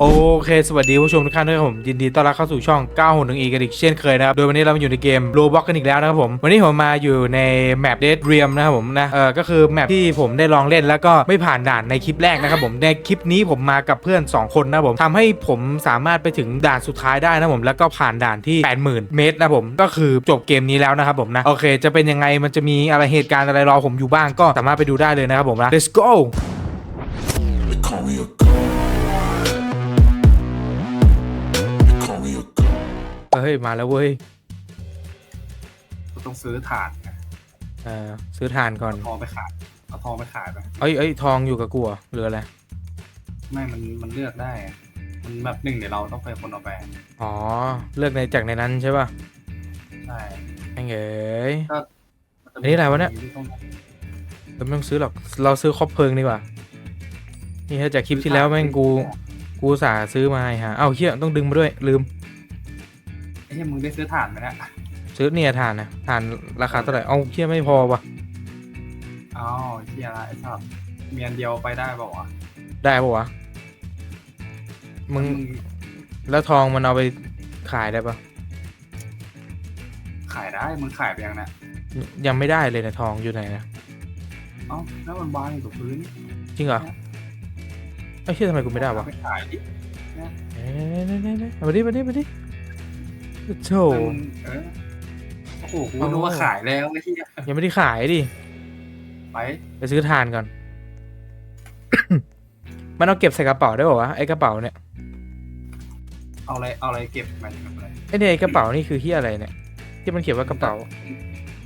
โอเค สวัสดีผู้ชมทุกท่านด้วยครับผม ยินดีต้อนรับเข้าสู่ช่อง 961 e กันอีกเช่นเคยนะครับ โดยวันนี้เรามาอยู่ในเกม Roblox กันอีกแล้วนะครับผม วันนี้ผมมาอยู่ในแมป Dead Realm นะครับผมนะ เออก็คือแมปที่ผมได้ลองเล่นแล้วก็ไม่ผ่านด่านในคลิปแรกนะครับผม ในคลิปนี้ผมมากับเพื่อน 2 คนนะครับผมทำให้ผมสามารถไปถึงด่านสุดท้ายได้นะครับผมแล้วก็ผ่านด่านที่ 80,000 เมตรนะครับผมก็คือจบเกมนี้แล้วนะครับผมนะโอเค จะเป็นยังไงมันจะมีอะไรเหตุการณ์อะไรรอผมอยู่บ้างก็สามารถไปดูได้เลยนะครับผมนะ let's go เฮ้ยมาแล้วเว้ยก็ต้องซื้อถ่านไงเออซื้อทานก่อน เอาทองไปขายเอาทองไปขายไปเอ้ยเอ้ยทองอยู่กับกูเหรอหรืออะไร ไม่มันมันเลือกได้อะมันแบบหนึ่งเดี๋ยวเราต้องไปคนเอาไปอ๋อ เลือกในจากในนั้นใช่ป่ะใช่ไอ้เอ๋ยมัจอันนี้อะไรวะเนี่ยที่ต้อง เราไม่ต้องซื้อหรอก เราซื้อครอบเพลิงดีกว่า นี่ถ้าจากคลิปที่แล้วแม่งกู กูอุตสาห์ซื้อมาไอ้ห่าเอ้าเฮียต้องดึงมาด้วยลืม ไอ้เหี้ยมึงได้ซื้อถ่านไหมเนี่ยซื้อเนี่ยทานนะทานราคาเท่าไหร่เอ้าเฮียไม่พอว่ะอ้าวเฮียอะไรไอ้สัตว์เมียนเดียวไปได้เปล่าวะได้ปะวะมึงแล้วทองมันเอาไปขายได้ปะขายได้มึงขายไปยังเนี่ยยังไม่ได้เลยเนะทองอยู่ไหนนะเอ้าแล้วมันวางอยู่กับพื้นจริงเหรอไอ้เฮียทำไมกูไม่ได้วะไปขายดิเอ๊ะเน่เน่เน่มาดิมาดิมาดิ โธ่แล้วมึงเออโอ้โหกูนึกว่าขายแล้วไอ้เหี้ยยังไม่ได้ขายดิ ไป ไปซื้อทานก่อน มันเอาเก็บใส่กระเป๋าได้ป่าวะไอ้กระเป๋าเนี่ยเอาอะไรเอาอะไรเก็บมันกับอะไรไอ้เนี่ยไอ้กระเป๋านี่คือที่อะไรเนี่ย ที่มันเขียนว่ากระเป๋า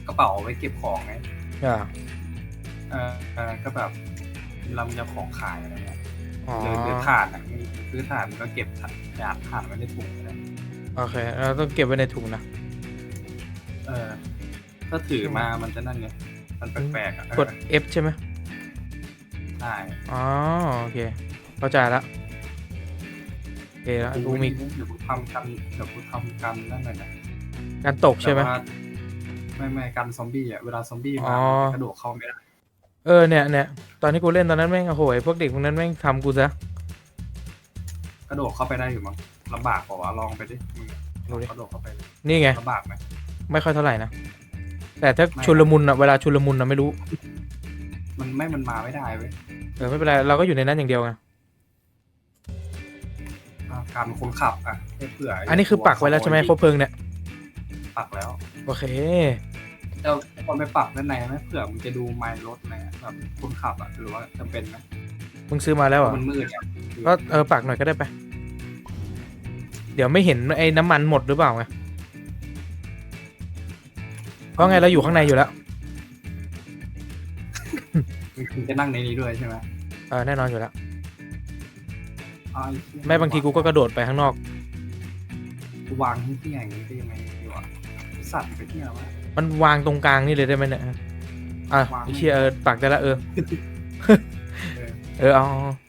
กระเป๋าไว้เก็บของไงอ่าเออเออก็แบบลำจะของขายอะไรเงี้ยอ๋อหรือหรือถ่านอะซื้อถ่านมันก็เก็บถ่านยาดถ่านไว้ในถุงเลย โอเคเราต้องเก็บไว้ในถุงนะ เออ ถ้าถือมามันจะนั่นไง มันแปลกๆอะกด F ใช่ไหมใช่อ๋อโอเค เข้าใจละโอเคแล้วกูมีเดี๋ยวกูทำกันเดี๋ยวกูทำกันนั่นเลยนะการตกใช่ไหมแต่ว่าไม่ไม่กันซอมบี้อะเวลาซอมบี้อ๋มาอกระโดดเข้าไม่ได้ เออเนี่ยเนี่ยตอนที่กูเล่นตอนนั้นแม่งโอ้โหไอ้พวกเด็กพวกนั้นแม่งทำกูซะกระโดดเข้าไปได้อยู่มั้ง ลำบากกว่าลองไปดิมึงดูดิ กระโดดเข้าไปเลยนี่ไง ลำบากไหมไม่ค่อยเท่าไหร่นะ แต่ถ้าไม่ชุลมุนอะเวลาชุลมุนอะไม่รู้ มันไม่มันมาไม่ได้เว้ยเออไม่เป็นไรเราก็อยู่ในนั้นอย่างเดียวไง อะการคนขับอะเผื่ออันนี้คือปักไว้แล้วใช่ไหมครบเพลิงเนี่ย ปักแล้วโอเคจะคนไปปรับด้านในไหมเผื่อมันจะดูไมล์รถอะไรอะแบบคนขับอะหรือว่าจำเป็นไหมมึงซื้อมาแล้วเหรอมันมืดอะก็เออปักหน่อยก็ได้ไป เดี๋ยวไม่เห็นไอ้น้ำมันหมดหรือเปล่าไงเพราะไงเราอยู่ข้างในอยู่แล้วมันจะนั่งในนี้ด้วยใช่ไหมเออแน่นอนอยู่แล้ว อ้าวอ้เหี้ยไม่บางทีกูก็กระโดดไปข้างนอกกูวางที่ที่อย่างนี้ได้ยังไงดีวะสัตว์ไปเที่ยววะ มันวางตรงกลางนี่เลยได้ไหมเนี่ยอะวางไอ้เชียเออปักได้ละเออ เออเออเอา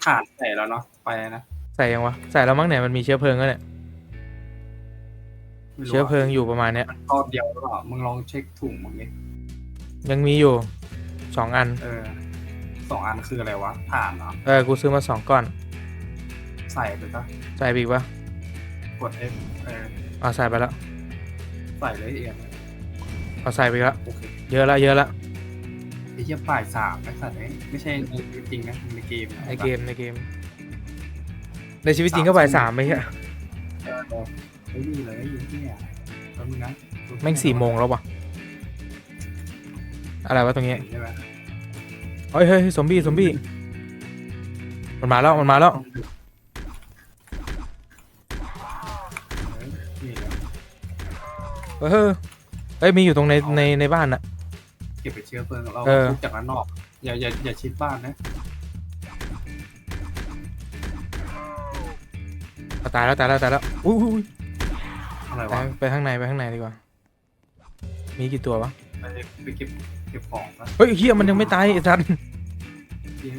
ขาดใส่แล้วเนาะไปนะ ใส่ยังวะ ใส่แล้วมั้งเนี่ยมันมีเชื้อเพลิงก็เนี่ย ไม่รู้เชื้ออะเพลิงอยู่ประมาณเนี้ยมันก้อนเดียวหรือเปล่ามึงลองเช็คถุงมึงดิยังมีอยู่สองอัน เออสองอันคืออะไรวะถ่านเหรอเออ กูซื้อมาสองก้อน ใส่ไปซะใส่ไปอีกปะกด F เออเอาใส่ไปแล้วใส่เลยเอียงเอาใส่ไปอีกแล้วโอเคเยอะละเยอะละไอ้เหี้ยป่ายสามไอ้สัตว์เอ้ยไม่ใช่ในชีวิตจริงนะในเกมในเกมในเกม ในชีวิตจริงก็บ่ายสามไปใช่เออ เออไม่ดีเลยอยู่ที่เนี่ยแป๊บนึงนะแม่งสี่โมงแล้ววะอะไรวะตรงเนี้ยใช่ไหมเฮ้ยเฮ้ยซอมบี้ซอมบี้มันมาแล้วมันมาแล้วนี่เลยเออเฮ้ยมีอยู่ตรงในในในบ้านน่ะเก็บไปเชื้อเพลิงเราเออทุบจากด้านนอกอย่าอย่าอย่าชิดบ้านนะเอาตายแล้วตายแล้วตายแล้วอุ้ย อุ้ยอุ้ยอะไรไปวะไปข้างในไปข้างในดีกว่า มีกี่ตัววะ ไปไปเก็บเก็บของซะเฮ้ยเฮียมันยังไม่ตายไอ้สัตว์เยอ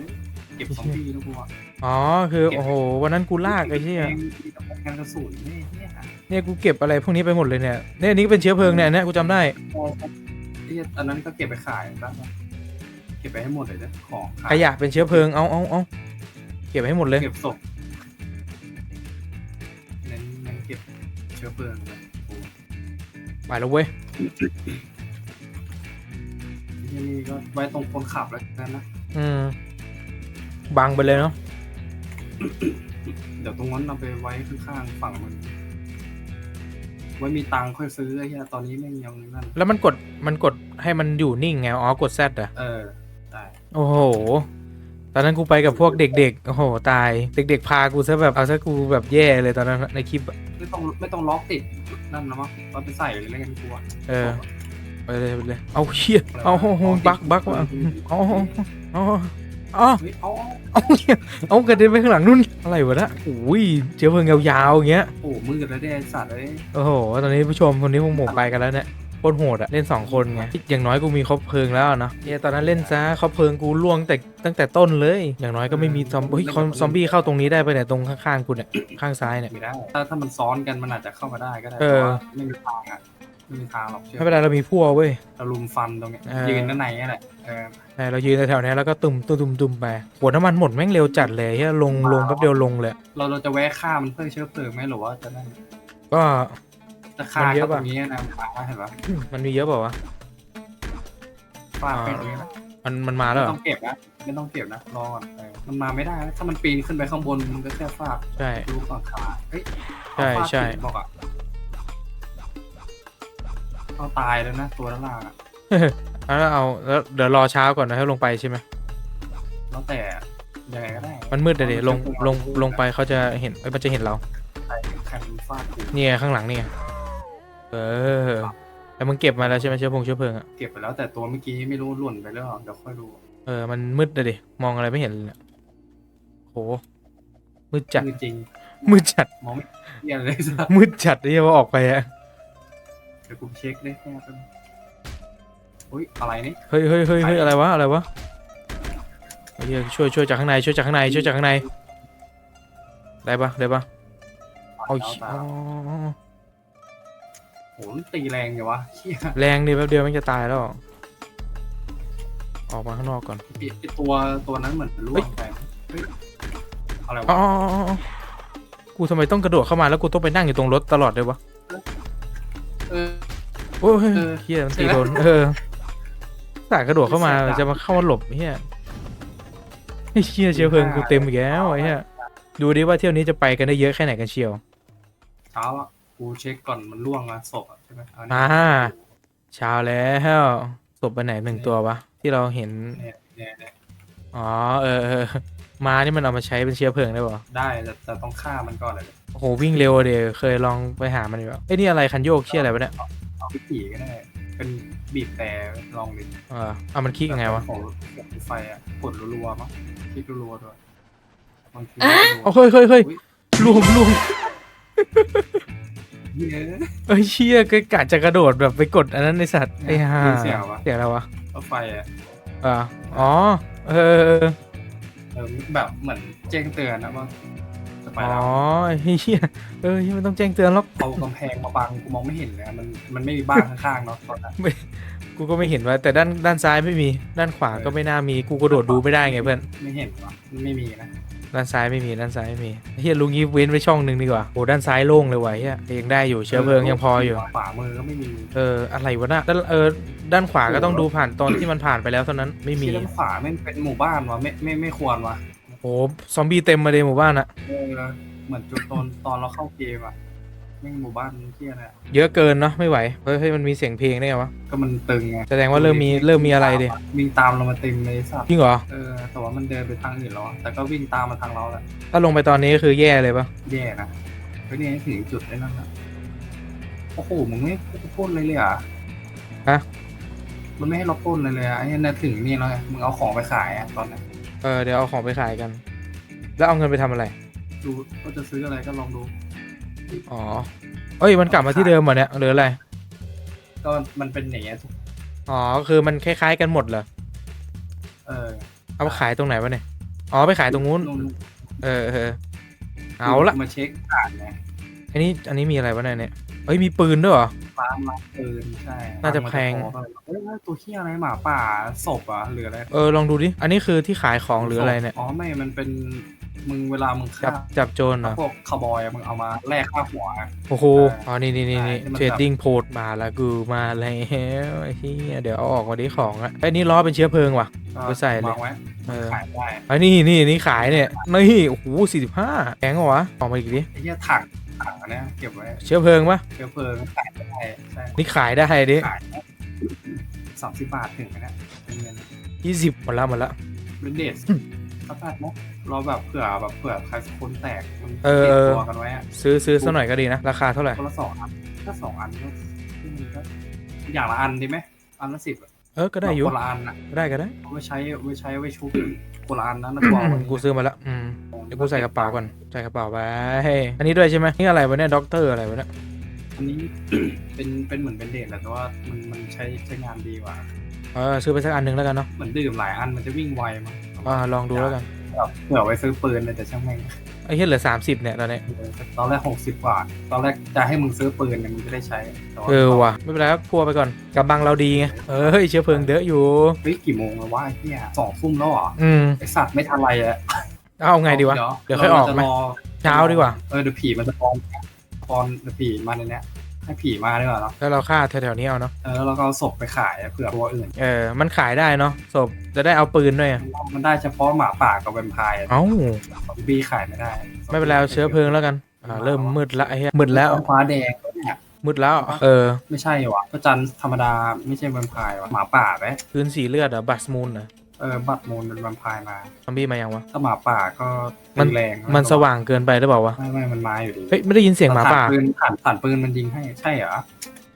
ะเก็บซอมบี้แล้วกูอะอ๋อคือโอ้โหวันนั้นกูลากไอ้เหี้ยงานกระสุนนี่เนี่ยเนี่ยกูเก็บอะไรพวกนี้ไปหมดเลยเนี่ยเนี่ยอันนี้ก็เป็นเชื้อเพลิงเนี่ยอันเนี่ยกูจำได้ไอ้เหี้ยอันนั้นก็เก็บไปขายซะเก็บไปให้หมดเลยนะของขยะเป็นเชื้อเพลิงเอาเอาเอาเก็บให้หมดเลยเก็บศพ ชื้อเพลิงเลยโอ้ไปแล้วเว้ยที่นี่ก็ไว้ตรงคนขับแล้วกันนะ อืมบังไปเลยเนาะเดี๋ยวตรงนั้นเอาไปไว้ข้างๆฝั่งมึงไว้มีตังค์ค่อยซื้อไอ้เหี้ยตอนนี้ไม่งยังนั่น แล้วมันกดมันกดให้มันอยู่นิ่งไง อ๋อกดแซดอะเออ ได้ โอ้โห ตอนนั้นกูไปกับพวกเด็กๆ โอ้โห ตาย เด็ก ๆ พากูซะแบบเอาซะกูแบบแย่เลยตอนนั้นในคลิปอะไม่ต้องไม่ต้องล็อกติดนั่นนะมั้งเราไปใส่เลยแล้วกันกูอะเออไปเลยไปเลย เอาเชี่ยเอาโอ้โหบักบักว่ะเอาเอาเอาเอาเฮ้ยเอาเอาเอาเหี้ยเอากระเด็นไปข้างหลังนู่นอะไรวะนะโอ้ยเชื้อเพลิงยาวๆอย่างเงี้ย โอ้มือแล้วได้ไอ้สัตว์เลย โอ้โห ตอนนี้ผู้ชมคนนี้พวกหมกไปกันแล้วเนี่ยโคตรโหดอะเล่น 2 คนไงอย่างน้อยกูมีครบเพลิงแล้วอะเนาะเนี่ยตอนนั้นเล่นซะครบเพลิงกูล่วงแต่ตั้งแต่ต้นเลย อย่างน้อยก็ไม่มีซอมเฮ้ยซอมบี้เข้าตรงนี้ได้ไปเนี่ยตรงข้างๆกูเนี่ยข้างซ้ายเนี่ยไม่ได้ถ้าถ้ามันซ้อนกันมันอาจจะเข้ามาได้ก็ได้เอแต่อว่าไม่มีทางอะไม่มีทางหรอกเชื่อไม่เป็นไรเรามีพวกเว้ยเราลุมฟันตรงเนี้ยเออยืนด้านในนี่แหละเออใช่เรายืนแถวๆนี้แล้วก็ตุ่มตุ่มตุ่มตุ่มไปหัวน้ำมันหมดแม่งเร็วจัดเลยเฮียลงลงแป๊บเดียวลงเลย เราเราจะแวะฆ่ามันเพื่อเชื้อเพลิงไหมหรือว่าจะนั่นก็ จะฆ่ามันเยอะเขาตปะรงนี้นะฆ่าเห็นปะมันมีเยอะเปล่าวะฟาดไปตรงนี้นะมันมันมาไม่แล้วเหรต้อองเก็บนะไม่ต้องเก็บนะรอก่อนเออมันมาไม่ได้นะถ้ามันปีนขึ้นไปข้างบนมันก็แค่ฟาดใช่ลูกก่อนขาเฮ้ยใช่เอาฟาดใช่ถึงบอกอะเอาตายแล้วนะตัวด้านล่างอะแล้วเอาแล้วเดี๋ยวรอเช้าก่อนนะให้ลงไปใช่ไหมแล้วแต่ยังไงก็ได้ มันมืดเลยดิลงลงลงไปเขาจะเห็นเอ้ยมันจะเห็นเราใครใครมันฟาดกูเนี่ยข้างหลังเนี่ย เออแล้วมึงเก็บมาแล้วใช่ไหมเชื้อพงเชื้อเพลิงอะเก็บไปแล้วแต่ตัวเมื่อกี้ไม่รู้หล่นไปแล้วเดี๋ยวค่อยดูเออมันมืดเลยดิมองอะไรไม่เห็นเลยเนี่ยโหมืดจัดคือจริงมืดจัดมองไม่เห็นเลยสัสมืดจัดที่ว่าออกไปอะเดี๋ยวกูเช็คได้แค่เป็นอุ้ยอะไรนี่เฮ้ยเฮ้ยเฮ้ยเฮ้ยอะไรวะอะไรวะเฮ้ยช่วยช่วยจากข้างในช่วยจากข้างในช่วยจากข้างในได้ปะได้ปะเอาเอาชิตาอ๋อ โหมันตีแรงอยู่วะเฮียแรงดิแป๊บเดียวมันจะตายแล้ว ออกมาข้างนอกก่อน ไอ้ตัวตัวนั้นเหมือนล่วงไปเฮ้ยอะไรอ๋อวะอ๋ออ๋ออ๋อกูทำไมต้องกระโดดเข้ามาแล้วกูต้องไปนั่งอยู่ตรงรถตลอดเลยวะ เออ โอ้ยเออเฮียมันตีโดน เออสายกระโดดเข้ามาเสียดาย จะมาเข้ามาหลบเฮียไอ้เฮียเชื้อเพลิงกูเต็มอีกแล้วไอ้เฮียดูดิว่าเที่ยวนี้จะไปกันได้เยอะแค่ไหนกันเชียว เช้าอะ กูเช็คก่อนมันล่วงอะศพอะใช่ไหมอันนี้อ่าเช้าแล้วศพไปไหนหนึ่งตัววะที่เราเห็น เนี่ยเนี่ยเนี่ยอ๋อเออเออมานี่มันเอามาใช้เป็นเชื้อเพลิงได้ปะได้แต่แต่ต้องฆ่ามันก่อนเลยโอ้โหวิ่งเร็วอะเดี๋ยวเคยลองไปหามันอยู่แบบเอ้ยนี่อะไรคันโยกเชี่ยอะไรวะเนี่ยเอาไปขี่ก็ได้ เป็นบีบแต่ลองดิเออเอามันคลิกยังไงวะของรถไฟอะกดรัวๆมั้งคลิกรัวๆด้วยบางทีโอ้เฮ้ยเฮ้ยเฮ้ยรวมรวม เฮ้ยเอ้ยเชี่ยก็กะจะกระโดดแบบไปกดอันนั้นในสัตว์ไอ้ห่าเสียงวะ เสียงอะไรวะรถไฟอะอ่าอ๋อเออเออเออแบบเหมือนแจ้งเตือนนะว่าจะไปอ๋อแล้วไอ้เชี่ยเออไม่ต้องแจ้งเตือนหรอกเอากำแพงมาบังกูมองไม่เห็นเลยอะมันมันไม่มีบ้านข้างๆเนาะตอนนั้นกูก็ไม่เห็นว่า แต่ด้านด้านซ้ายไม่มี ด้านขวาก็ไม่น่ามีกูกระโดดดูไม่ได้ไงเพื่อนไม่เห็นวะมันไม่มีนะ ด้านซ้ายไม่มีด้านซ้ายไม่มีเฮียลุงงี้เว้นไว้ช่องหนึ่งดีกว่าโอ้ด้านซ้ายโล่งเลยว่ะเฮียยังได้อยู่เชื้อเพลิงยังพออยู่ขวามือก็ไม่มีเอออะไรวะน่ะด้านเออด้านขวาก็ต้องดูผ่านตอนที่มันผ่านไปแล้วเท่านั้นไม่มีที่ด้านขวาไม่เป็นหมู่บ้านวะไม่ไม่ไม่ควรวะโอ้ซอมบี้เต็มมาเลยหมู่บ้านอะเออเหมือนจุดตอนตอนเราเข้าเกมอะ ไม่งหมู่บ้านเที่ยนะเยอะเกินเนาะไม่ไหวเฮ้ยเฮ้ยมันมีเสียงเพลงได้ไงวะก็มันตึงไงแสดงว่าเริ่มมีเริ่มมีอะไรดิวิ่งตามเรามาเต็มเลยสัตว์จริงเหรอเออแต่ว่ามันเดินไปทางอื่นแล้วอะแต่ก็วิ่งตามมาทางเราแหละถ้าลงไปตอนนี้ก็คือแย่เลยปะแย่นะเฮ้ยนี่ถึงจุดได้นั่นนะโอ้โหมึงไม่พ่นเลยเลยเหรอะฮะมันไม่ให้เราพ่นเลยเลยอะไอ้เนี่ยถึงนี่แล้วไงมึงเอาของไปขายอะตอนนั้นเออเดี๋ยวเอาของไปขายกัน แล้วเอาเงินไปทำอะไร ดูก็จะซื้ออะไรก็ลองดู อ๋อ เอ้ยมันกลับมาที่เดิมเหรอเนี่ยหรืออะไร ก็มันเป็นอย่างเงี้ยทุกอ๋อ คือมันคล้ายๆกันหมดเหรอ เออเอาไปขายตรงไหนวะเนี่ย อ๋อไปขายตรงนู้น นู่นเออเออเอาละมาเช็คอ่านไงอันนี้ อันนี้มีอะไรวะเนี่ยเนี่ยเอ้ยมีปืนด้วยเหรอร้านร้านปืนใช่น่าจะแพง เอ้ยตัวเฮียอะไรหมาป่าศพอะหรืออะไรเออลองดูดิ อันนี้คือที่ขายของหรืออะไรเนี่ย อ๋อไม่มันเป็น มึงเวลามึงจัฆ่าบจับโจรเหรอพวกคาวบอยอะมึงเอามาแลกค่าหัวอะโอ้โหอ๋อนี่นี่นี่นี่ใช่มันแบบเทรดดิ้งโพดมาแล้วกูมาแล้วไอ้เหี้ยเดี๋ยวเอาออกมาดิของอะไอ้ยนี่ล้อเป็นเชื้อเพลิงว่ะก็ไปใส่เลย วางไว้เออขายได้ไอ้นี่นี่นี่ขายเนี่ยนี่โอ้โหสี่สิบห้าแพงเหรอวะออกมาอีกดิไอ้เหี้ยถังถังอันเนี้ยเก็บไว้เชื้อเพลิงปะเชื้อเพลิงขายได้ใช่นี่ขายได้ดิขายสามสิบบาทถึงไหมเนี่ยเป็นเงินยี่สิบหมดละหมดละเป็นเดทสักบาทเนาะ เราแบบเผื่อแบบเผื่อใครสักคนแตกมันเออติดตัวกันไว้อะซื้อซื้อสักหน่อยก็ดีนะ ราคาเท่าไหร่ คนละสองอันถ้าสองอันก็ก็อย่างละอันดีไหมอันละสิบอะเออ ก็ได้อยู่ คนละอันอะก็ได้ก็ได้เอาไว้ใช้เอาไว้ใช้ไว้ชุบคนละอันนั้นนะตัวเอาไว้กูซื้อมาละอืมเดี๋ยวกูใส่กระเป๋าก่อน ใส่กระเป๋าไว้ อันนี้ด้วยใช่ไหมนี่อะไรวะเนี่ยด็อกเตอร์อะไรวะเนี่ย อันนี้ เป็นเป็นเหมือนเป็นเดทแหละแต่ว่ามันมันใช้ใช้งานดีกว่า เออซื้อไปสักอันหนึ่งแล้วกันเนาะ เหมือนดื่มหลายอันมันจะวิ่งไวมั้งอ่าลองดูแล้วกันแบบ เผื่อไว้ซื้อปืนเลยแต่ช่างแม่งไอ้เหี้ยเหลือสามสิบเนี่ยตอนนี้ตอนแรกหกสิบบาทตอนแรกจะให้มึงซื้อปืนเนี่ยมึงจะได้ใช้แต่ว่าเออว่ะไม่เป็นไรครับพัวไปก่อนกำบังเราดีไงเอ้ยเชื้อเพลิงเดอะอยู่เฮ้ยกี่โมงแล้ววะไอ้เหี้ยสองทุ่มแล้วเหรออืมไอสัตว์ไม่ทันไรอะเอาไงดีวะเดี๋ยวค่อยออกไหมเราจะรเช้าดีกว่าเออเดี๋ยวผีมันจะปอนปอนเดี๋ยวผีมาในเนี้ย ให้ผีมาดีกว่าเนาะแล้วเราฆ่าแถวๆนี้เอาเนาะเออแล้วเราก็เอาศพไปขายอะเผื่อตัวอื่น เออ มันขายได้เนาะศพจะได้เอาปืนด้วยอะมันได้เฉพาะหมาป่ากับแวมไพร์อะเอ้าซอมบี้ขายไม่ได้ไม่เป็นไรเอาเชื้อเพลิงแล้วกันอ่าเริ่มมืดละไอ้เหี้ยมืดแล้วฟ้าแดงเนี่ยมืดแล้วเออ ไม่ใช่วะพระจันทร์ธรรมดาไม่ใช่แวมไพร์วะหมาป่าไหมพื้นสีเลือดเหรอบัสมูนเหรอ เออบัตรมูลเป็นแวมไพร์มา ซอมบี้มายังวะ ถ้าหมาป่าก็มันแรงมันสว่างเกินไปหรือเปล่าวะ ไม่ไม่มันมาอยู่ดีเฮ้ยไม่ได้ยินเสียงหมาป่าผ่นปืนผ่านผ่านปืนมันยิงให้ใช่เหรอ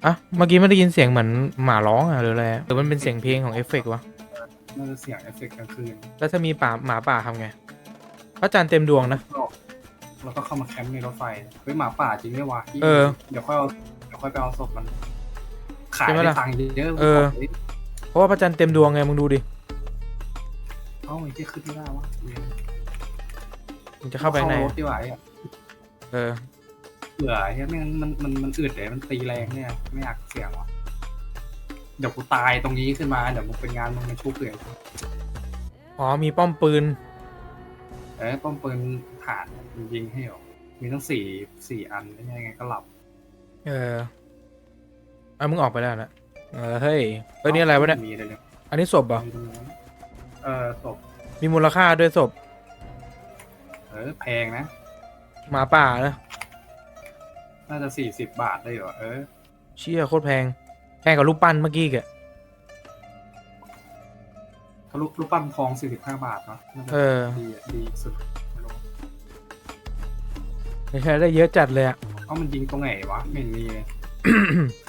อะเมื่อกี้ไม่ได้ยินเสียงเหมือนหมาร้องอะหรืออะไรหรือมันเป็นเสียงเพลงของเอฟเฟกต์วะ น่าจะเสียงเอฟเฟกต์กลางคืน แล้วถ้ามีป่าหมาป่าทำไง พระจันทร์เต็มดวงนะ แล้วก็เข้ามาแคมป์ในรถไฟ เฮ้ยหมาป่าจริงด้วยวะเออ เดี๋ยวค่อยเอาเดี๋ยวค่อยไปเอาศพมัน ขายใช่ไหมได้ล่ะตังค์เยอะเออ เพราะว่าพระจันทร์เต็มดวงไงมึงดูดิ เอ้าไอ้ที่ขึ้นไม่ได้วะมึงจะเข้าไปในรถดีกว่าไอ้เออเบื่อเหี้ยแม่งมันมันมันอึดเลยมันตีแรงเนี่ย ไม่อยากเสี่ยงว่ะเดี๋ยวกูตายตรงนี้ขึ้นมาเดี๋ยวมึงเป็นงานมึงมาชุบเลยอ๋อมีป้อมปืนเอ้ยป้อมปืนผ่านมันยิงให้เหรอมีทั้งสี่สี่อันได้ยังไงก็หลับ เอออะมึงออกไปแล้วนะเออเฮ้ยเฮ้ยนี่อะไรวะเนี่ยอันนี้ศพเหรอเออศพ มีมูลค่าด้วยศพเออแพงนะ หมาป่านะ น่าจะสี่สิบบาทได้เหรอเออ เชี่ยโคตรแพง แพงกว่ารูปปั้นเมื่อกี้อีกอะทะลุรูปปั้นทองสี่สิบห้าบาทเนาะน่าจะเออดีดีสุดไม่รู้ไม่ใช่ได้เยอะจัดเลยอะเอ้ามันยิงตรงไหนวะไม่เห็นมีเลย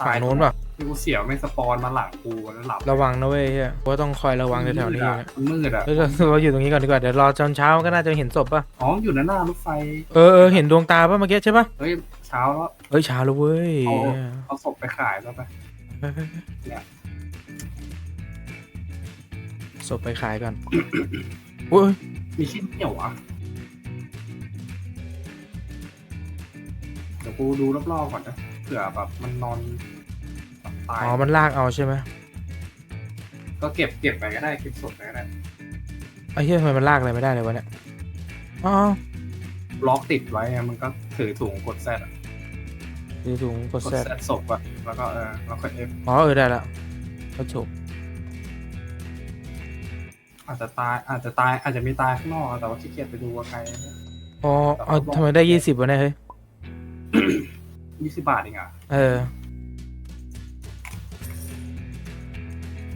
ฝั่งโน้นป่ะ ที่กูเสียวไม่งสปอนมาหลังกูแล้วหลับระวังนะเว้ยเฮียว่าต้องคอยระวังแถวๆนี้อยู่อะนะมันมืดอะเฮ้ยเราเราอยู่ตรงนี้ก่อนดีกว่า เดี๋ยวรอจนเช้าก็น่าจะเห็นศพป่ะ อ๋ออยู่ด้านหน้ารถไฟ เออเออเห็นดวงตาป่ะเมื่อกี้ใช่ป่ะ เฮ้ยเช้าแล้ว เฮ้ยเช้าแล้วเว้ย เอาเอาศพไปขายแล้วไปเนี่ยศพไปขายก่อนโอ้ยมีขี้เหนียวอะเดี๋ยวกูดูรอบๆก่อนนะเผื่อแบบมันนอน ตายอ๋อ มันลากเอาใช่ไหมก็เก็บเก็บไปก็ได้เก็บศพไปก็ได้ไอ้เหี้ยทำไมมันลากอะไรไม่ได้เลยวะเนี่ยอ๋อล็อกติดไว้อะมันก็ถือถุงกดแซดอะดูถุงกดกดแซดแซดศพอะแล้วก็เออแล้วก็เอฟอ๋อเออได้ละก็จบอาจจะตายอาจจะตายอาจจะมีตายข้างนอกแต่ว่าขี้เกียจไปดูว่าใครอ๋อเอาทำไมได้ยี่สิบวะเนี่ยเฮ้ยยี่สิบบาทเองอะเออ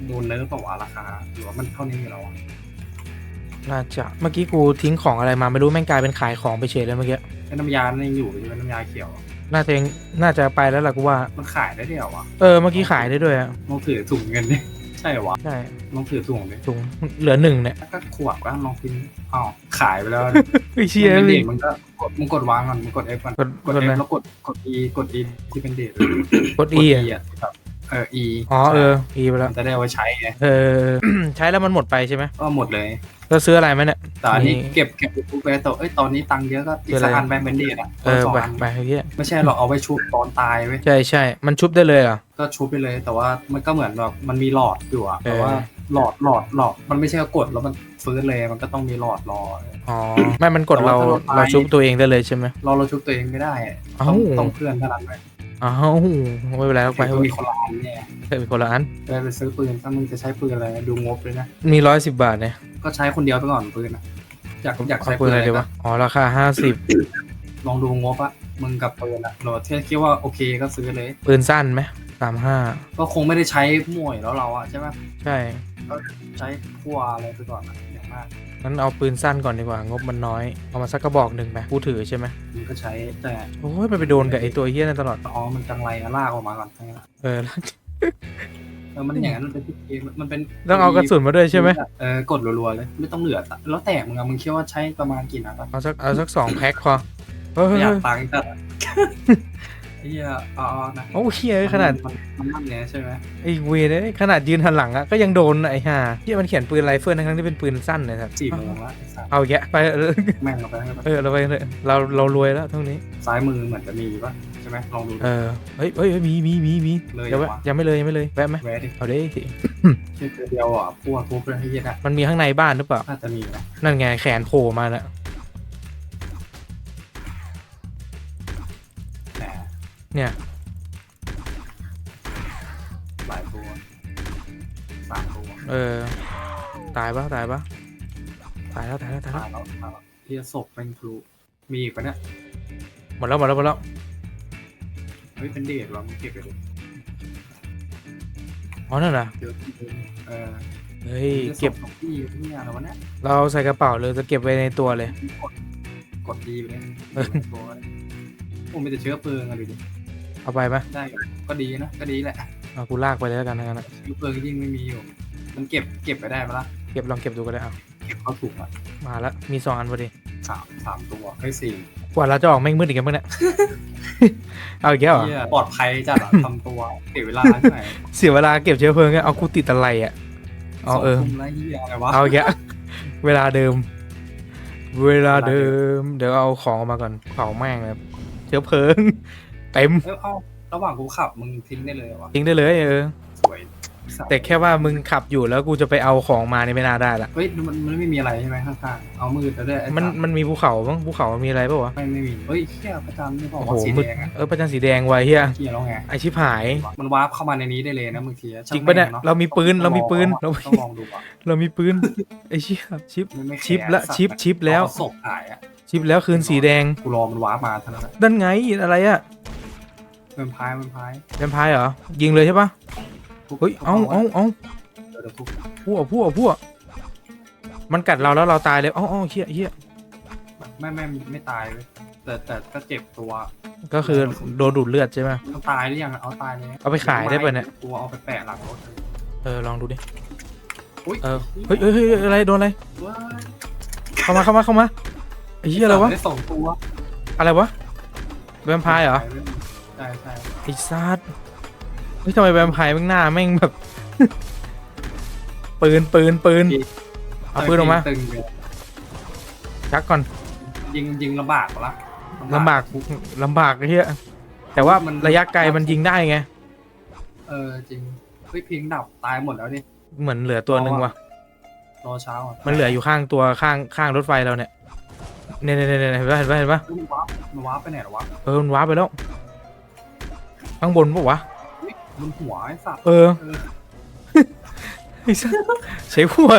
โดนเนิร์ฟเปล่าวะราคาหรือว่ามันเท่านี้อยู่แล้วอะน่าจะเมื่อกี้กูทิ้งของอะไรมาไม่รู้แม่งกลายเป็นขายของไปเฉยเลยเมื่อกี้ไอ้น้ำยานี่ยังอยู่ใช่ไหมน้ำยาเขียวอะน่าจะยังน่าจะไปแล้วล่ะกูว่า มันขายได้เดียววะเออเมื่อกี้ขายได้ด้วยอะลองถือถุงเงินดิใช่เหรอวะใช่ลองถือถุงดิถุงเหลือหนึ่งเนี่ยแล้วก็ขวดก็ลองพิมพ์อ้าวขายไปแล้วไอ้เชี่ยมันเป็นเลเดยทมันก็กดมึงกดวางก่อนมึงกด F ก่อนกดกดกด F อะไรแล้วกดกด E กด E ที่เป็นเดทกด E อะอะที่แบบ เออ E อ๋อเออ E ไปแล้วมันจะได้เอาไว้ใช้ไงเออ ใช้แล้วมันหมดไปใช่ไหมก็หมดเลยแล้วซื้ออะไรไหมเนี่ย แต่อันนี้นี่เก็บเก็บปุ๊บไปต่อเอ้ยตอนนี้ตังค์เยอะก็อีกสักคืออะไรอันไปเป็นเดทอะเออสองไปอันไปไอ้เหี้ยไม่ใช่เราเอาไว้ชุบตอนตายไว้ยใช่ใช่ มันชุบได้เลยเหรอะก็ชุบไปเลยแต่ว่ามันก็เหมือนแบบมันมีหลอดอยู่อะเออแต่ว่าหลอดหลอดหลอดมันไม่ใช่กดแล้วมันฟื้นเลยมันก็ต้องมีหลอดรอ อ๋อ ไม่มันกดเราแต่ว่าถ้าเราตายเราชุบตัวเองได้เลยใช่ไหมเราเราชุบตัวเองไม่ได้อะเอ้าต้องต้องเพื่อนเท่านั้นเลย อ้าวไม่เป็นไรเอาไปก็มีคนละอันเนี่ยเคยมีคนละอันจะไปซื้อปืนถ้ามึงจะใช้ปืนอะไรดูงบเลยนะมีร้อยสิบบาทเนี่ยก็ใช้คนเดียวไปก่อนปืนอะอยากอยากเอาใช้ปืนอะไรดีก็วะอ๋อราคาห้าสิบลองดูงบอะมึงกับปืนอะเราเทียบคิดว่าโอเคก็ซื้อเลย ปืนสั้นไหมสามห้าก็คงไม่ได้ใช้มั่วอยู่แล้วเราอะใช่ไหมใช่ก็ใช้พั่วอะไรไปก่อนอะอย่าง มากงั้นเอาปืนสั้นก่อนดีกว่างบมันน้อย เอามาสักกระบอกหนึ่งไหมกูถือใช่ไหมมึงก็ใช้แต่โอ้ยมันไปโดนกับไอตัวเฮี้ยนั่นตลอดอ๋อมันจังไรอะลากออกมาก่อนใช่ไหมล่ะเออเออมันอย่างนั้นมันเป็นที่เกมมันเป็นต้องเอากระสุนมาด้วยใช่ไหมเออกดรัวๆเลยไม่ต้องเหลืออะแล้วแต่มึงอะมึงคิดว่าใช้ประมาณกี่นัดอะเอาสักเอาสักสองแพ็คพอเฮ้ยไม่เฮ้ยอยากเฮ้ยตังค์จัดอะ เฮียเอาเอานะโอ้เฮียขนาดมันมันนั่นเนี่ยใช่ไหมไอ้เวรเลยขนาดยืนหันหลังอะก็ยังโดนไอ้ห่าเฮียมันเขียนปืนไรเฟิลทั้งๆที่เป็นปืนสั้นเลยครับสี่โมงละไอ้สัสเอาแยะไปเออแม่งเอาไปให้ไปเออเราไปเลยเราเรารวยแล้วทั้งนี้ซ้ายมือเหมือนจะมีปะใช่ไหมลองดูเออเฮ้ยเฮ้ยเฮ้ยมีมีมีมีเลยเดี๋ยวเหรแวะอวะยังไม่เลยยังไม่เลยแวะไหมแวะดิเอาดิแค่ตัวเดียวอะพั่วทุบเลยให้เหี้ยนะมันมีข้างในบ้านหรือเปล่าน่าจะมีนะนั่นไงแขนโผล่มาแล้ว เนี่ยหลายตัวสามตัวเออ ตายปะตายปะตายแล้วตายแล้วตายแล้วตายแล้วตายแล้วเฮียศพเป็นพลุมีอีกปะเนี่ย หมดแล้วหมดแล้วหมดแล้วเฮ้ยเป็นเดทวะมึงเก็บไปเลยอ๋อนั่นน่ะเดี๋ยวเออเฮ้ยจะเก็บส่งที่ที่อะไรวะเนี่ยเราเอาใส่กระเป๋าเลยจะเก็บไว้ในตัวเลย กด กดดีไปเลยเออตัวผมมีแต่เชื้อเพลิงอะดูดิ เอาไปไหมได้อยู่ก็ดีนะก็ดีแหละเอากูลากไปเลยแล้วกันนะงั้นอะเชื้อเพลิงยิ่งไม่มีอยู่ มันเก็บเก็บไปได้ปะล่ะเก็บลองเก็บดูก็ได้เอาเก็บเข้าถุงอะมาแล้วมีสองอันพอดีสามสามตัวเฮ้ยสี่กว่าเราจะออกแม่งมืดอีกกันเมื่อเนี่ยเอาอีกแล้วเหรอเหี้ยปลอดภัยจัดอะทำตัวเสียเวลาใช่ไหมเสียเวลาเก็บเชื้อเพลิงอะเอากูติดอะไรอะเอาเออสงทุ่มแล้วเหี้ยอะไรวะเอาอีกแล้วเวลาเดิม เวลาเดิม เดี๋ยวเอาของออกมาก่อนเผาแม่งเลยเชื้อเพลิง เต็มเอ้ยเอาระหว่างกูขับมึงทิ้งได้เลยเหรอวะทิ้งได้เลยเออ สวยสัตว์แต่แค่ว่ามึงขับอยู่แล้วกูจะไปเอาของมานี่ไม่น่าได้ละ เฮ้ยมันมันไม่มีอะไรใช่ไหมข้างๆเอามืดแล้วด้วยไอ้มันสัตว์มันมีภูเขาบ้างภูเขามีอะไรป่าวะ ไม่ไม่มีเฮ้ยเหี้ยประจำนี่บอกโอ้โหว่าสีมึกแดงอะเออประจันสีแดงไว้เฮียเหี้ยแล้วไงไอชิบหาย มันวาร์ปเข้ามาในนี้ได้เลยนะบางทีอะจริงปะเนี่ยช่างแม่เรามีปืนเรามีปืนเราต้องลองดูอะเรามีปืนไอเชี่ยชิป ไม่ไม่แคร์ชิปละสัตว์ชิปชิปแล้ว เอาศพหายอะชิปแล้วคืนสีแดง กูรอมันวาร์ปมาเท่านั้นแหละนั่นไงอะไรอะ มันพายมันพายแวมไพร์เหรอ ยิงเลยใช่ปะทุบเฮ้ยทุบเอาเอาเอาเดี๋ยวเดี๋ยวทุบพวกพวกพวกมันกัดเราแล้วเราตายเลย เอ้าเอ้าเฮียเฮียไม่ไม่ไม่ไม่ตายเลยแต่แต่ก็เจ็บตัว ก็คือโดนดูดเลือดใช่ไหมมันตายหรือยังเอาตายเลยเอาไปขายได้ปะเนี่ยกูเอาไปแปะหลังรถเลยเออลองดูดิอุ้ยเออเฮ้ยเฮ้ยเฮ้ยอะไรโดนอะไรว้ายเข้ามาเข้ามาเข้ามาไอ้เหี้ยอะไรวะได้สองตัวอะไรวะแวมไพร์เหรอ ใช่ใช่ไอ้ซัดเฮ้ยทำไมแวมไพร์แม่งหน้าแม่งแบบ ปืนปืนปืนเอาปืนออกมาตึงเลยชักก่อนยิงยิงลำบากปะละลำบากลำบากไอ้เหี้ยแต่ว่ามันระยะไกลมันยิงได้ไง เออจริงเฮ้ยพิงดับตายหมดแล้วดิเหมือนเหลือตัวหนึ่งว่ะรอเช้าอะมันเหลืออยู่ข้างตัวข้างข้างรถไฟเราเนี่ยเนี่ยเนี่ยเนี่ยเห็นปะเห็นปะเห็นปะเฮ้ยมันวาร์ปมันวาร์ปไปไหนหรอวะเออมันว้าร์ปไปแล้ว ข้างบนปะวะอุ๊ยมันหัวไอ้สัตว์เออเออไอ้สัสใช้หัว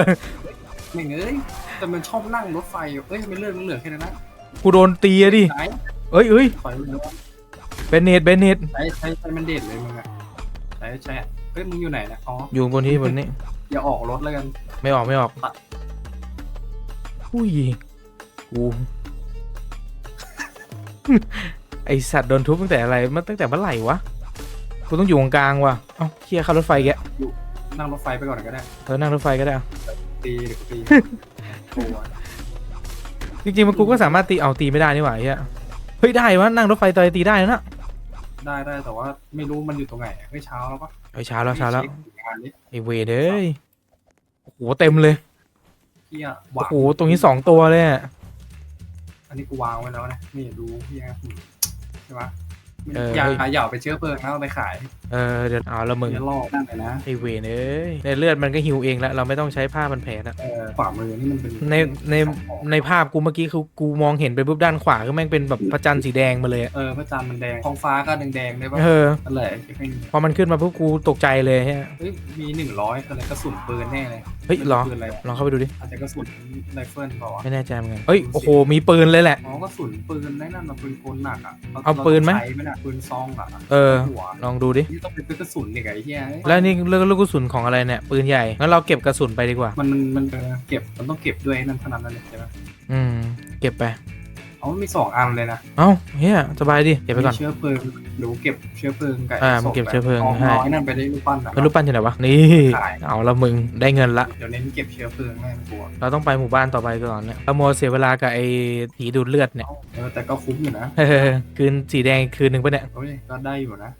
ไม่งเอ้ยแต่มันชอบนั่งรถไฟอยู่เอ้ยไม่เลื่อนมันเหลือแค่นั้นนะกูโดนตีอะดิไหนเอ้ยเอ้ยถอยเลยว่าเบนเนตเบนเนตใช้ใช้ใช้มันเด็ดเลยมึงอะใช้ใช้เฮ้ยมึงอยู่ไหนนะอ๋ออยู่บนที่บนนี้อย่าออกรถแล้วกัน ไม่ออกไม่ออกตัดอุ้ยกูไอสัตว์โดนทุบตั้งแต่อะไรมันตั้งแต่เมื่อไหร่วะ กูต้องอยู่ตรงกลางว่ะ เอ้าเคลียร์ขับรถไฟแกะนั่งรถไฟไปก่อนก็ได้ เออนั่งรถไฟก็ได้อะตีหรือตีโอ้ยจริงๆมันกูก็สามารถตีเอาตีไม่ได้นี่หว่าไอ้เฮียเฮ้ยได้วะนั่งรถไฟต่อยตีได้นะได้ได้แต่ว่าไม่รู้มันอยู่ตรงไหนเฮ้ยเช้าแล้วปะเฮ้ยเช้าแล้วเช้าแล้วช็คงานนี้ไอเวรเอ้ยโอ้โหเต็มเลยเฮียโอ้วางโหตรงนี้สองตัวเลยอะอันนี้กูวางไว้แล้วนะนี่ดูเฮียอืมใช่ปะ เออ อย่าเฮ้ยอย่าเอาไปเชื้อเพลิงนะเอาไปขายเเออเดี๋ยวเอาละมึงอย่าลอกนั่นเลยนะไอเวนเอ้ยในเลือดมันก็หิวเองแล้วเราไม่ต้องใช้ผ้าพันแผลแล้วเออขวามือนี่มันเป็นในในในภาพกูเมื่อกี้คือกูมองเห็นไปปุ๊บด้านขวาก็แม่งเป็นแบบพระจันทร์สีแดงมาเลยอะเออพระจันทร์มันแดงท้องฟ้าก็แดงๆได้ปะเออนั่นแหละไอ้แม่งพอมันขึ้นมาปุ๊บกูตกใจเลยฮะ เฮ้ยมีหนึ่งร้อยอะไรกระสุนปืนแน่เลยเฮ้ยเหรอ ปืนอะไรวะลองเข้าไปดูดิ อาจจะกระสุนไรเฟิลเปล่าวะ ไม่แน่ใจเหมือนกันเฮ้ยโอ้โหมีปืนเลยแหละ อ๋อกระสุนปืนได้นั่นมาปืนกลหนักอะรเอาปืนไหมรต้องใช้ไหมน่ะปืนซองอะเออ หัวลองดูดิ นี่ต้องเป็นกระสุนอีกไอ้เหี้ยแล้วนี่เลือกลูกกระสุนของอะไรเนี่ย ปืนใหญ่ งั้นเราเก็บกระสุนไปดีกว่า มันมันมันเออเก็บมันต้องเก็บด้วยนั่นเท่านั้นเลยใช่ไหมอืม เก็บไป เอามันมีสองอันเลยนะ เอ้าเฮียสบายดิ เก็บไปก่อนมีเชื้อเพลิงหรือเก็บเชื้อเพลิงกับอ่าไศพมันเก็บเชื้อเพลิงาให้น้อยนั่นไปได้รูปปั้นอะแล้วรูปปั้นอยู่ไหนวะ นี่ขายเอาละมึง ได้เงินละ เดี๋ยวเน้นเก็บเชื้อเพลิงแม่งกลัว เราต้องไปหมู่บ้านต่อไปก่อนเนี่ยเราโมวเสียเวลากับไอ้ผีดูดเลือดเนี่ยเออแต่ก็คุ้มอยู่นะเออคืนสีแดงอีกคืนหนึ่งปะเนี่ยโอ้ยก็ได้อยู่นะ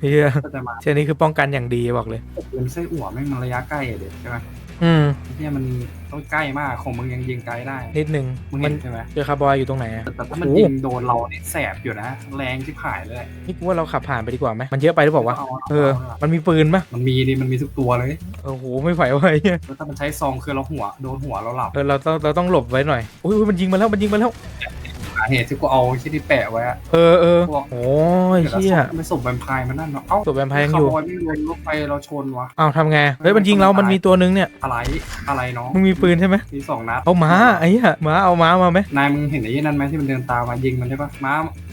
เฮียก็จะมาเช่นนี้คือป้องกันอย่างดีบอกเลยปืนไส้อั่วแม่งมันระยะใกล้อะเด็กใช่ไหม อืมเนี่ยมันต้องใกล้มากของมึงยังยิงไกลได้นิดนึงมึงมัเห็นนใช่ไหมเจอคาร์บอยอยู่ตรงไหนอะแต่แต่ถ้ามันโอ้ยิงโดนเราเนี่ยแสบอยู่นะ แรงที่ผายเลยนี่กูว่าเราขับผ่านไปดีกว่าไหมมันเยอะไปหรือเปล่าวะเอาเออเอามันมีปืนปะมันมีดิมันมีทุกตัวเลยโอ้โหไม่ไหววะไอ้เหี้ยแล้วถ้ามันใช้ซองคือเราหัวโดนหัวเราหลับเออเราต้องเราต้องหลบไว้หน่อยอุ้ยอุ๊ยมันยิงมาแล้วมันยิงมาแล้วสา เหตุที่กูเอาที่ที่แปะไว้อะเออเออพวกโอ้ยเชี่ยไม่ส่งแวมไพร์มันนั่นเนาะเอ้าศพแวมไพร์ยังอยู่คาร์บอยไม่โดนรถไฟเราชนวะอ้าวทำไงเฮ้ยมันยิงเรามันมีตัวนึงเนี่ยอะไรอะไรน้องมึงมีปืนใช่ไหมมีสองนัดเอาม้าไอ้เหี้ยม้าเอาม้ามาไหมนายมึงเห็นไอ้นั่นไหมที่มันเดินตามมายิงมันได้ปะม้า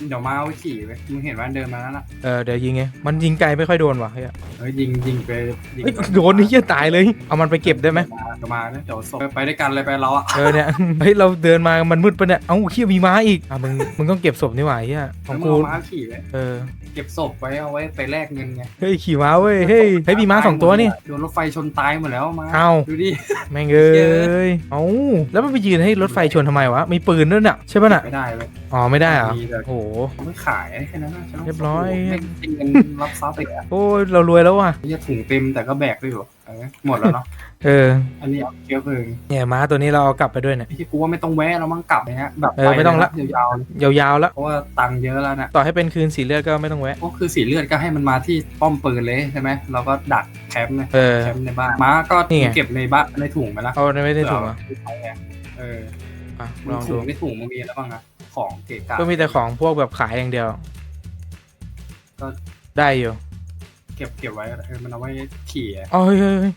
เดี๋ยวม้าเอาไว้ขี่ไปมึงเห็นว่ามันเดินมาแล้วน่ะเออเดี๋ยวยิงไงมันยิงไกลไม่ค่อยโดนว่ะเฮ้ยเฮ้ยยิงยิงไปยิงเฮ้ยไปโดนนี่เหี้ยตายเลย เอามันไปเก็บได้ไหมเดี๋ยวมาเดี๋ยวส่งไปด้วยกันเลยไปเราอะเออเนี่ยเฮ้ยเราเดินมามันมืดปะเนี่ยเอ้าเฮียมีม้าอีกอะมึงมึงต้องเก็บศพนี่หว่าเฮียขแล้องวมึงกูเอาม้าขี่ไปเออเก็บศพไว้เอาไว้ไปแลกเงินไงเฮ้ยขี่ม้าเว้ยเฮ้ยเฮ้ยมีม้าสองตัวนี่ โดนรถไฟชนตายหมดแล้วมาเอ้า ดูดิแม่งเอ้ยเอ้าแล้วมันไปยืนให้รถไฟชนทำไมวะมีปืนด้วยน่ะใช่ปะน่ะไม่ได้เว้ยอ๋อไม่ได้เหรอมีแต่โอ้โหเขาไม่ขายแค่นั้นนะฉันต้งเรียบร้อย ไม่จริงเงินรับทรัพย์อีกอะโอ้ยเรารวยแล้วว่ะนี่ถุงเต็มแต่ก็แบกได้อยู่เออ หมดแล้วเนาะเออ อันนี้เอาเชื้อเพลิงเนี่ยม้าตัวนี้เราเอากลับไปด้วยเนี่ยไอ้ที่กูว่าไม่ต้องแวะเรามั่งกลับนะฮะแบบเออไม่ต้องละปเยาวๆเลยยาวๆแล้วเพราะว่าตังค์เยอะแล้วนะต่อให้เป็นคืนสีเลือดก็ไม่ต้องแวะก็คือสีเลือดก็ให้มันมาที่ป้อมปืนเลยใช่ไหมเราก็ดักแคมป์เลยเออแคมป์ในบ้านม้าก็นี่ไงเก็บในบ้านในถุงไปละเอาไม่ได้ถุงอะเผื่อเอาไปใช้ไงเอออะลมึองงถุดูงในถุงมึงมีอะไรบ้างอะของเกะกะก็มีแต่ของพวกแบบขายอย่างเดียวได้อยู่ เก็บเก็บไว้ก็ได้เออมันเอาไว้ขี่อะอ๋อเฮ้ยเฮ้ยเฮ้ย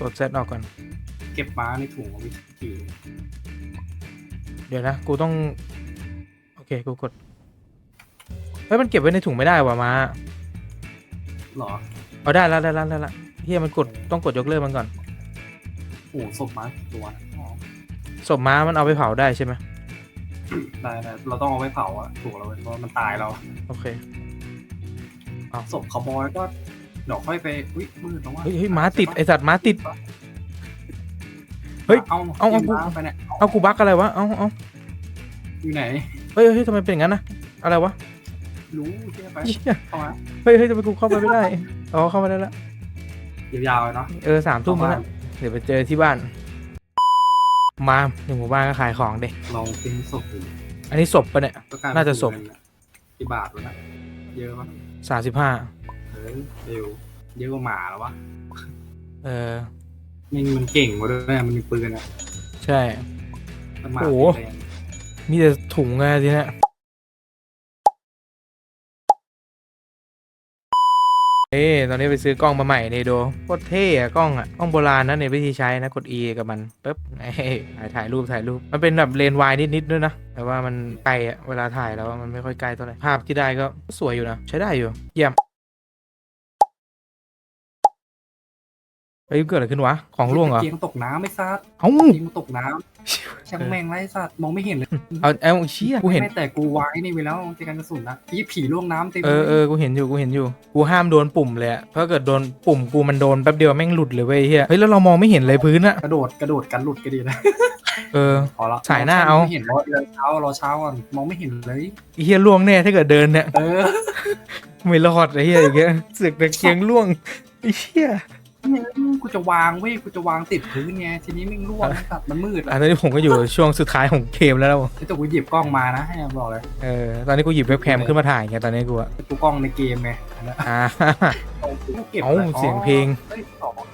กดเซตออกก่อน เก็บม้าในถุงเอาไว้ขี่เดี๋ยวนะ กูต้อง โอเค กูกด เฮ้ย มันเก็บไว้ในถุงไม่ได้ว่ะมาหรอเอาได้แล้วได้แล้วได้แล้วเฮียมันกด ต้องกดยกเลิกมันก่อน โอ้โหศพม้ากี่ตัวนะอ๋อศพม้ามันเอาไปเผาได้ใช่ไหมได้ได้เราต้องเอาไว้เผาอะถูกแล้วเว้ยเพราะว่ามันตายแล้วโอเค ศพคาวบอยก็เดี๋ยวค่อยไปอุ้ยมืดแล้วว่าเฮ้ยเฮ้ยม้าติดไอสัตว์ม้าติด เฮ้ยเอาเอาเอากินม้ไปเนี่ยเอากูบักอะไรวะ เอาเอาอยู่ไหนเฮ้ยเฮ้ยทำไมเป็นอย่างนั้นนะอะไรวะรู้ใช่ไหมเหี้ยเข้ามาเฮ้ยเฮ้ยทำไมกูเข้าไปไม่ได้ อ๋อเข้ามาได้แล้วยาวๆเนาะเออสามทุ่มแล้วเดี๋ยวไปเจอที่บ้าน มาหนึ่งหมู่บ้านก็ขายของเด็ลองทิ้งศพดูอันนี้ศพปะเนี่ย ก็กลยเป็น่าจะศพเงินอกี่บาทวะนะเยอะมั้ย สามสิบห้าเออเร็วเยอะกว่าหมาแล้ววะเออมันมันเก่งกว่าด้วยมันมีปืนอะใช่แต่หมาโอ้โห แรงมีแต่ถุงไงทีเนี้ย เอ้ตอนนี้ไปซื้อกล้องมาใหม่เนโดโคตรเท่อะกล้องอะกล้องโบราณนะเนี่ยวิธีใช้นะกด E กับมันปึ๊บเอ้ถ่ายถ่ายรูปถ่ายรูป มันเป็นแบบเลนส์วายนิดๆด้วยนะ แต่ว่ามันไกลอะเวลาถ่ายแล้วมันไม่ค่อยไกลเท่าไหร่ภาพที่ได้ก็สวยอยู่นะ ใช้ได้อยู่ เยี่ยม เฮ้ยเกิดอะไรขึ้นวะ ของร่วงเหรอ เกียงตกน้ำไม่ซัดเอ้าเกียงตกน้ำช่างแม่งไรสัตว์มองไม่เห็นเลยเอาเอาเชี่ยกูเห็นไม่แต่กูไว้นี่ไว้แล้วเจอกันกระสุนนะพี่ผีล่วงน้ำเต็มเออเออกูเห็นอยู่กูเห็นอยู่ กูห้ามโดนปุ่มเลยอะเพราะเกิดโดนปุ่มกูมันโดนแป๊บเดียวแม่งหลุดเลยเว้ยเฮียเฮ้ยแล้วเรามองไม่เห็นเลยพื้นอะกระโดดกระโดดกันหลุดก็ดีนะเออพอละสายหน้าเอาไม่เห็นรอรอเช้ารอเช้าก่อนมองไม่เห็นเลยไอ้เฮียล่วงแน่ถ้าเกิดเดินเนี่ยเออไม่รอดไอ้เฮียอย่างเงี้ยเสือกตะเกียงล่วงไอ้เฮีย เนี่ยกูจะวางเว้ยกูจะวางติดพื้นไงทีนี้แม่งร่วงไอ้สัตว์มันมืดอัอะนนี้ผมก็อยู่ช่วงสุดท้ายของเกมแล้วนะผมไอ้ตัวกูหยิบกล้องมานะให้บอกเลยเออตอนนี้กูหยิบเว็บแคมขึ้นมาถ่ายไงตอนนี้กูอะกูกล้องในเกมไงอันนั้นอ่ากูเก็บเอ้าอะไรเสียงเพลงฮ้ยสองอันกู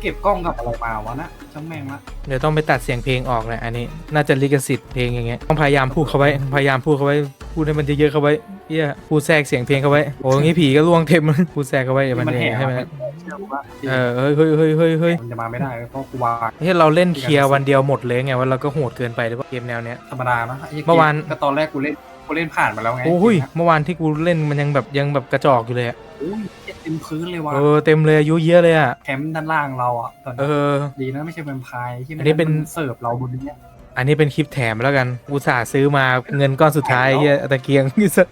เก็บกล้องกับอะไรมาวะนะช่างแม่งละเดี๋ยวต้องไปตัดเสียงเพลงออกแหละอันนี้ น่าจะลิขสิทธิ์เพลงอย่างเงี้ยต้องพยายามพูดเขาไว้พยายามพูดเขาไว้พูดให้มันเยอะๆเขาไว้เฮียพูดแทรกเสียงเพลงเขาไว้โอ้ยงี้ผีก็ล่วงเต็ม พูดแทรกเขาไว้อย่ามันมันเอแห่งใช่ไหมเชื่อกูว่าเออเฮ้ยเฮ้ยเฮ้ยเฮ้ยเฮ้ยมันจะมาไม่ได้เพราะกูวางเฮ้ยเราเล่นเคลียร์วันเดียวหมดเลยไงว่าเราก็โหดเกินไปหรือเปล่าเกมแนวเนี้ย ธรรมดานะไหี้ยเมื่อวาน ก็ตอนแรกกูเล่นกูเล่นผ่านมาแล้วไงโอ้ยเมื่อวานที่กูเล่นมันยังแบบยังแบบกระจอกอยู่เลยอะโอ้ยเจ็บเต็มพื้นเลยว่ะเออเต็มเลยอายุเยอะเลยอะแคมป์ด้านล่างเราอะตอนเอนั้นอดีนะไม่ใช่แวมไพร์ที่อันนี้เป็น มัเสิร์ฟเราบนนี้อันนี้เป็นคลิปแถมแล้วกันอุตส่าห์ซื้อมาเงินก้อนสุดท้ายเฮียตะเกียง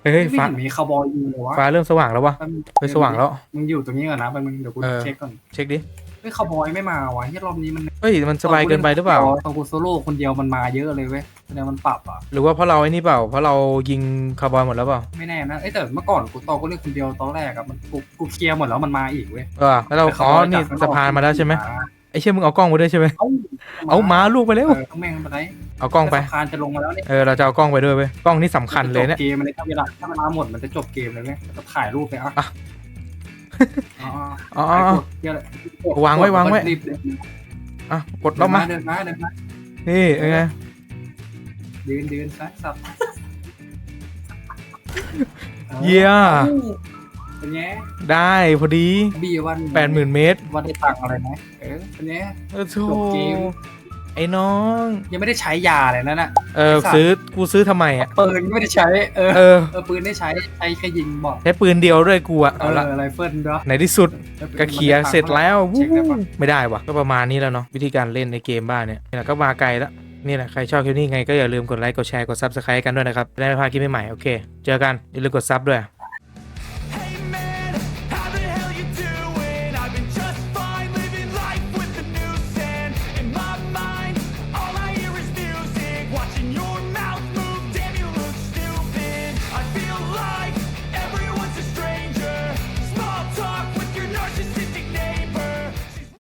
เฮ้ยไม่ฟ้าเห็นมีคาร์บอยอยู่เลยวะฟ้าเริ่มสว่างแล้ววะแป๊บนึงเฮ้ยสว่างแล้ว มึงอยู่ตรงนี้ก่อนนะแป๊บนึงเดี๋ยวกูเออ เช็คก่อนเช็คดิ เฮ้ยคาร์บอยไม่มาวะที่รอบนี้มันเฮ้ยมันสบายเกินไปหรือเปล่าตอนกูโซโล่คนเดียวมันมาเยอะเลยเว้ยแสดงมันปรับอะหรือว่าเพราะเราไอ้นี่เปล่าเพราะเรายิงคาร์บอยหมดแล้วเปล่าไม่แน่นะเอ้ยแต่เมื่อก่อนกูตอนกูเล่นคนเดียวตอนแรกอะมันกูกูเคลียร์หมดแล้วมันมาอีกเว้ยเออแล้วเราแต่อ๋อ Cowboy นี่จกข้งสะพานมาแล้วใช่ไหมเไอ้เชี่ยมึงเอากล้องมาด้วยใช่ไหมอ้าเอาม้าลูกไปเอเร็วอต้องแม่งไปไหนเอากล้องไปสะพานจะลงมาแล้วเนี่ยเออเราจะเอากล้องไปด้วยเว้ยกล้องนี่สำคัญเลยเนี่ยจบเกมมันเลยถ้าเวลาถ้าเวลาหมดมันจะจบเกมเลยเว้ยจะถ่ายรูปไปอะ อะอ๋ออ๋อถ่ายอ๋อกดเหี้ยอะไรกดวางไว้กดวางไว้รีบเดินอะกดล็อกมาเดินมาเดินมานี่เป็นไงเดินเดินซ้ายสับเยี่ยเป็นไงได้พอดีบีวันแปดหมื่นเมตร วันได้ตังค์อะไรไหมเออเป็นไงเออโธจบเกม ไอ้น้อง ยังไม่ได้ใช้ยาเลยนั่นน่ะ เออไอ้สัตว์ ซื้อกูซื้อทำไมอะ ปืนไม่ได้ใช้ เออเออ เออปืนได้ใช้ใช้แค่ยิงบอทใช้ปืนเดียวด้วยกูอะเอเอาอละ ไรเฟิลด้วยไหนที่สุดก็เคลียร์เสร็จแล้วเช็คได้ปะ ไม่ได้วะก็ประมาณนี้แล้วเนาะวิธีการเล่นในเกมบ้านเนี่ยนี่แหละก็มาไกลแล้วนี่แหละใครชอบคลิปนี้ไงก็อย่าลืมกดไลค์กดแชร์กดซับสไครต์กันด้วยนะครับจะได้ไม่พลาดคลิปใหม่ๆโอเค เจอกันอย่าลืมกดซับด้วย